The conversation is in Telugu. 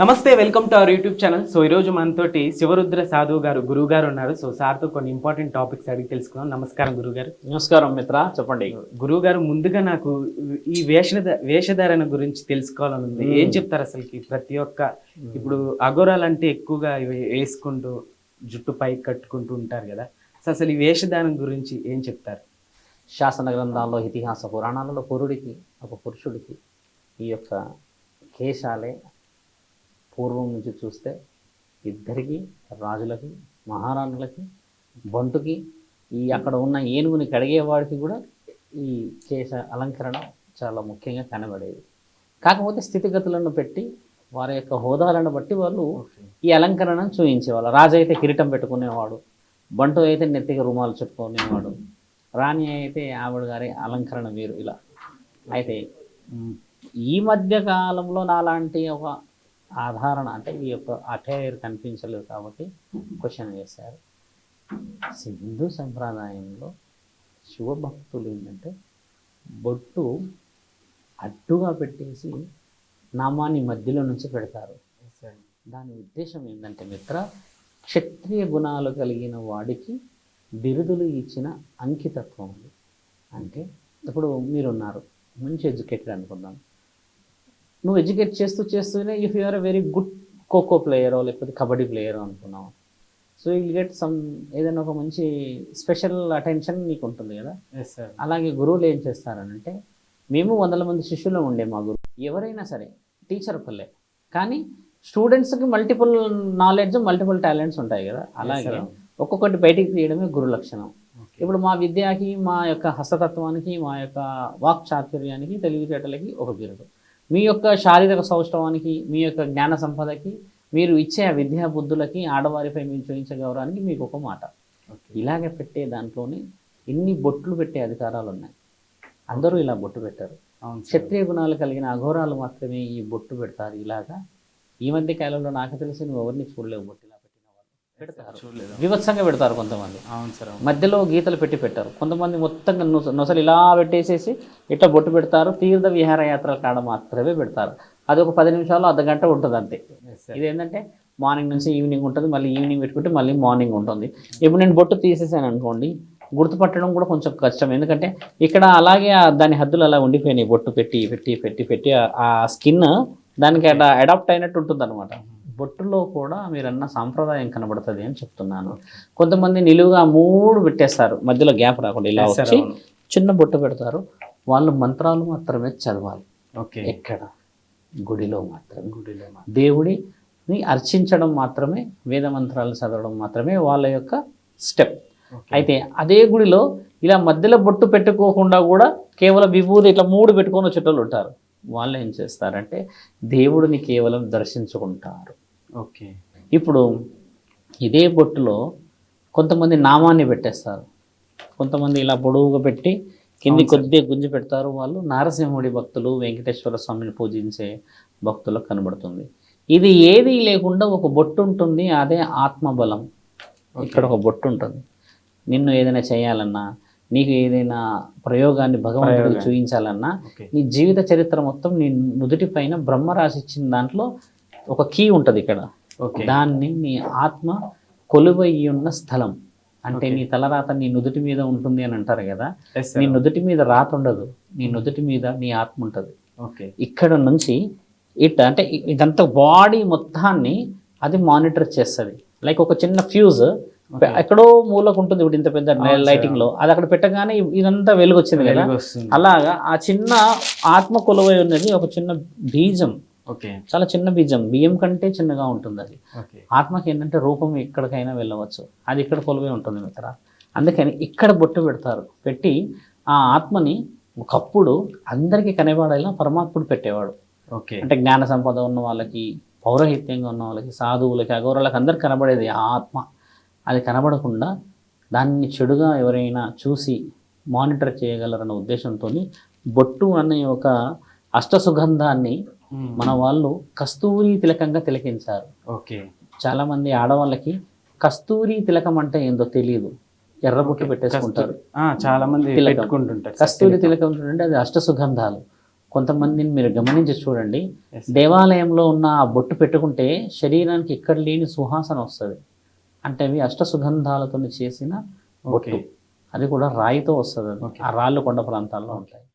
నమస్తే welcome to our YouTube channel. So ఈరోజు మనతోటి శివరుద్ర సాధువు గారు గురువు గారు ఉన్నారు. సో సార్తో కొన్ని ఇంపార్టెంట్ టాపిక్స్ అడిగి తెలుసుకుందాం. నమస్కారం గురువు గారు. నమస్కారం మిత్ర. చెప్పండి. గురువు గారు ముందుగా నాకు ఈ వేష వేషధారణ గురించి తెలుసుకోవాలని ఉంది. ఏం చెప్తారు అసలుకి? ప్రతి ఒక్క ఇప్పుడు అఘోరాలు అంటే ఎక్కువగా ఇవి వేసుకుంటూ జుట్టు పై కట్టుకుంటూ ఉంటారు కదా. సో అసలు ఈ వేషధారణ గురించి ఏం చెప్తారు? శాసన గ్రంథాల్లో ఇతిహాస పురాణాలలో పురుడికి ఒక పురుషుడికి ఈ యొక్క కేశాలే పూర్వం నుంచి చూస్తే ఇద్దరికి రాజులకి మహారాణులకి బంటుకి ఈ అక్కడ ఉన్న ఏనుగుని కడిగేవాడికి కూడా ఈ కేశ అలంకరణ చాలా ముఖ్యంగా కనబడేది. కాకపోతే స్థితిగతులను పెట్టి వారి యొక్క హోదాలను బట్టి వాళ్ళు ఈ అలంకరణను చూపించేవాళ్ళు రాజు అయితే కిరీటం పెట్టుకునేవాడు బంటు అయితే నెత్తికి రుమాలు చుట్టుకునేవాడు రాణి అయితే ఆవిడ గారి అలంకరణ వేరు ఇలా. అయితే ఈ మధ్య కాలంలో నాలాంటి ఒక ఆధారణ అంటే ఈ యొక్క అటైర్ కనిపించలేదు కాబట్టి క్వశ్చన్ వేశారు హిందూ సంప్రదాయంలో శివభక్తులు ఏంటంటే బొట్టు అడ్డుగా పెట్టేసి నామాన్ని మధ్యలో నుంచి పెడతారు. దాని ఉద్దేశం ఏంటంటే మిత్ర క్షత్రియ గుణాలు కలిగిన వాడికి బిరుదులు ఇచ్చిన అంకితత్వం అంటే ఇప్పుడు మీరున్నారు మంచి ఎడ్యుకేటెడ్ అనుకుందాం. నువ్వు ఎడ్యుకేట్ చేస్తూ చేస్తూనే if you are a very good kho-kho ప్లేయరో లేకపోతే కబడ్డీ ప్లేయరో అనుకున్నావు. సో విల్ గెట్ సమ్ ఏదైనా ఒక మంచి స్పెషల్ అటెన్షన్ నీకు ఉంటుంది కదా అలాగే గురువులు ఏం చేస్తారనంటే మేము వందల మంది శిష్యులు ఉండే మా గురువు. ఎవరైనా సరే టీచర్ ఒకళ్ళే. కానీ స్టూడెంట్స్కి మల్టిపుల్ నాలెడ్జ్ మల్టిపుల్ టాలెంట్స్ ఉంటాయి కదా? అలాగే. ఒక్కొక్కటి బయటికి తీయడమే గురు లక్షణం. ఇప్పుడు మా విద్యకి మా యొక్క హస్తతత్వానికి మా యొక్క వాక్ చాతుర్యానికి తెలివితేటలకి ఒక బిరుదు. మీ యొక్క శారీరక సౌష్ఠవానికి మీ యొక్క జ్ఞాన సంపదకి మీరు ఇచ్చే విద్యా బుద్ధులకి ఆడవారిపై మీరు చూపించే గౌరవానికి మీకు ఒక మాట. ఇలాగే పెట్టే దాంట్లోనే ఇన్ని బొట్లు పెట్టే అధికారాలు ఉన్నాయి? అందరూ ఇలా బొట్టు పెట్టారు. క్షత్రియ గుణాలు కలిగిన అఘోరాలు మాత్రమే ఈ బొట్టు పెడతారు ఇలాగా? ఈ మధ్య కాలంలో నాకు తెలిసి నువ్వు ఎవరిని చూడలేవు బొట్టు ఇలా పెట్టిన వాళ్ళు పెడతారు చూడలేదు వివత్సంగా పెడతారు కొంతమంది. అవును సార్. మధ్యలో గీతలు పెట్టి పెట్టారు. కొంతమంది మొత్తంగా నొస- నొసలు ఇలా పెట్టేసేసి ఇట్లా బొట్టు పెడతారు. తీర్థ విహారయాత్రల కాడ మాత్రమే పెడతారు. అది ఒక పది నిమిషాలు అర్ధ గంట ఉంటుంది అంతే. ఇది ఏంటంటే మార్నింగ్ నుంచి ఈవినింగ్ ఉంటుంది మళ్ళీ ఈవినింగ్ పెట్టుకుంటే మళ్ళీ మార్నింగ్ ఉంటుంది. ఇప్పుడు నేను బొట్టు తీసేసాను అనుకోండి గుర్తుపట్టడం కూడా కొంచెం కష్టం. ఎందుకంటే ఇక్కడ అలాగే దాని హద్దులు అలా ఉండిపోయినాయి. బొట్టు పెట్టి పెట్టి పెట్టి పెట్టి ఆ- ఆ స్కిన్ దానికి అడాప్ట్ అయినట్టు ఉంటుంది అనమాట బొట్టులో కూడా మీరన్న సాంప్రదాయం కనబడుతుంది అని చెప్తున్నాను. కొంతమంది నిలువుగా మూడు పెట్టేస్తారు. మధ్యలో గ్యాప్ రాకుండా ఇలా వచ్చి. చిన్న బొట్టు పెడతారు. వాళ్ళు మంత్రాలు మాత్రమే చదవాలి. ఓకే. ఎక్కడ? గుడిలో మాత్రమే. గుడిలో దేవుడిని అర్చించడం మాత్రమే వేద మంత్రాలు చదవడం మాత్రమే వాళ్ళ యొక్క స్టెప్. అయితే అదే గుడిలో ఇలా మధ్యలో బొట్టు పెట్టుకోకుండా కూడా కేవలం విభూతి ఇట్లా మూడు పెట్టుకొని వచ్చేటోళ్ళు ఉంటారు. వాళ్ళు ఏం చేస్తారంటే దేవుడిని కేవలం దర్శించుకుంటారు. ఓకే. ఇప్పుడు ఇదే బొట్టులో కొంతమంది నామాన్ని పెట్టేస్తారు. కొంతమంది ఇలా పొడవుగా పెట్టి కింది కొద్దిగా గుంజి పెడతారు. వాళ్ళు నారసింహుడి భక్తులు వెంకటేశ్వర స్వామిని పూజించే భక్తులకు కనబడుతుంది. ఇది ఏది లేకుండా ఒక బొట్టు ఉంటుంది. అదే ఆత్మబలం. ఇక్కడ ఒక బొట్టు ఉంటుంది. నిన్ను ఏదైనా చేయాలన్నా నీకు ఏదైనా ప్రయోగాన్ని భగవంతుడికి. చూపించాలన్నా నీ జీవిత చరిత్ర మొత్తం నీ నుదుటి పైన బ్రహ్మ ఇచ్చిన దాంట్లో ఒక కీ ఉంటుంది ఇక్కడ ఓకే దాన్ని నీ ఆత్మ కొలువయి ఉన్న స్థలం అంటే. నీ తలరాత నీ నుదుటి మీద ఉంటుంది అని అంటారు కదా. నీ నుదుటి మీద రాత ఉండదు నీ నుదుటి మీద నీ ఆత్మ ఉంటుంది ఓకే ఇక్కడ నుంచి ఇట్ అంటే ఇదంతా బాడీ మొత్తాన్ని అది మానిటర్ చేస్తుంది లైక్ ఒక చిన్న ఫ్యూజ్. ఎక్కడో మూలకు ఉంటుంది ఇప్పుడు ఇంత పెద్ద. లైటింగ్లో. అది అక్కడ పెట్టగానే ఇదంతా వెలుగు వచ్చింది కదా. అలాగా ఆ చిన్న ఆత్మ కొలువై ఉన్నది ఒక చిన్న బీజం. ఓకే. చాలా చిన్న బీజం. బియ్యం కంటే చిన్నగా ఉంటుంది అది. ఆత్మకి ఏంటంటే రూపం ఎక్కడికైనా వెళ్ళవచ్చు. అది ఇక్కడ కొలువై ఉంటుంది మిత్ర. అందుకని ఇక్కడ బొట్టు పెడతారు. పెట్టి ఆ ఆత్మని ఒకప్పుడు అందరికీ కనబడేలా పరమాత్ముడు పెట్టేవాడు. ఓకే. అంటే జ్ఞాన సంపద ఉన్న వాళ్ళకి పౌరహిత్యంగా ఉన్న వాళ్ళకి సాధువులకి అగౌరవులకి అందరికి కనబడేది ఆ ఆత్మ. అది కనబడకుండా దాన్ని చెడుగా ఎవరైనా చూసి మానిటర్ చేయగలరన్న ఉద్దేశంతో బొట్టు అనే ఒక అష్టసుగంధాన్ని మ్మ్. మన వాళ్ళు కస్తూరి తిలకంగా తిలకించారు. ఓకే. చాలామంది ఆడవాళ్ళకి కస్తూరి తిలకం అంటే ఏందో తెలియదు ఎర్రబొట్టు పెట్టేసుకుంటారు. చాలా మంది. పెట్టుకుంటుంటారు కస్తూరి తిలకం అంటే అది అష్టసుగంధాలు. కొంతమందిని మీరు గమనించి చూడండి. దేవాలయంలో ఉన్న ఆ బొట్టు పెట్టుకుంటే శరీరానికి ఎక్కడ లేని సువాసన వస్తుంది. అంటే అవి అష్ట సుగంధాలతో చేసిన ఓకే. అది కూడా రాయితో వస్తుంది. ఆ రాళ్ళు కొండ ప్రాంతాల్లో ఉంటాయి.